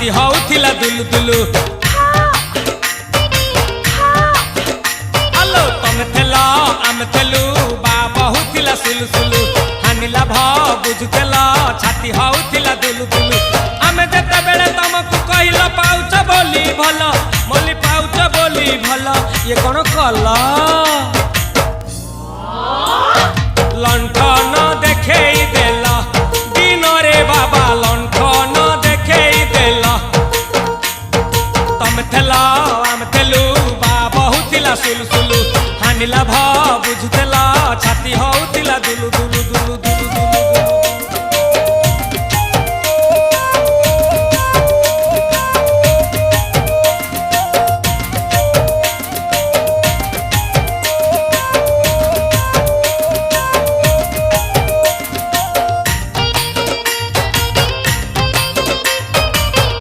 ହାତୀ ହଉଥିଲା ଦୁଲୁ ହ୍ୟାଲୋ ଆଲୋ ତମେ ଥେଲ ଆମେ ଥେଲୁ ବା ବହୁଥିଲା ସୁଲୁ ସୁଲୁ ହାନିଲା ଭ ବୁଝୁଥିଲ ଛାତି ହଉଥିଲା ଦୁଲୁ ଆମେ ଯେତେବେଳେ ତମକୁ କହିଲ ପାଉଛ ବୋଲି ଭଲ ବୋଲି ପାଉଛ ବୋଲି ଭଲ ଇଏ କ'ଣ କଲ ଲଣ୍ଠ আমতলা আমতলু বা বহুতিলা সুলু সুলু হানিলা ভা বুঝুতলা ছাতি হউতিলা দুলু দুলু দুলু